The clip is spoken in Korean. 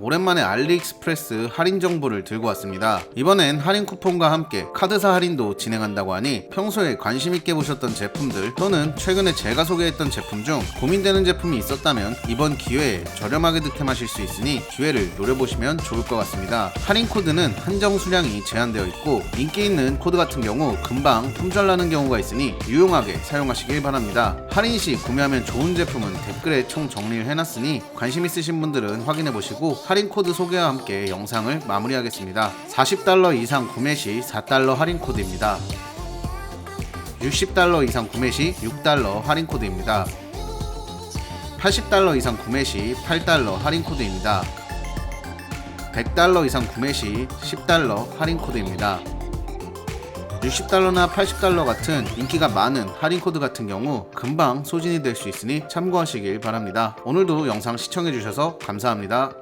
오랜만에 알리익스프레스 할인 정보를 들고 왔습니다. 이번엔 할인 쿠폰과 함께 카드사 할인도 진행한다고 하니 평소에 관심 있게 보셨던 제품들 또는 최근에 제가 소개했던 제품 중 고민되는 제품이 있었다면 이번 기회에 저렴하게 득템하실 수 있으니 기회를 노려보시면 좋을 것 같습니다. 할인 코드는 한정 수량이 제한되어 있고 인기 있는 코드 같은 경우 금방 품절나는 경우가 있으니 유용하게 사용하시길 바랍니다. 할인 시 구매하면 좋은 제품은 댓글에 총 정리를 해놨으니 관심 있으신 분들은 확인해 보시고 할인 코드 소개와 함께 영상을 마무리하겠습니다. 40달러 이상 구매 시 4달러 할인 코드입니다. 60달러 이상 구매 시 6달러 할인 코드입니다. 80달러 이상 구매 시 8달러 할인 코드입니다. 100달러 이상 구매 시 10달러 할인 코드입니다. 60달러나 80달러 같은 인기가 많은 할인 코드 같은 경우 금방 소진이 될 수 있으니 참고하시길 바랍니다. 오늘도 영상 시청해주셔서 감사합니다.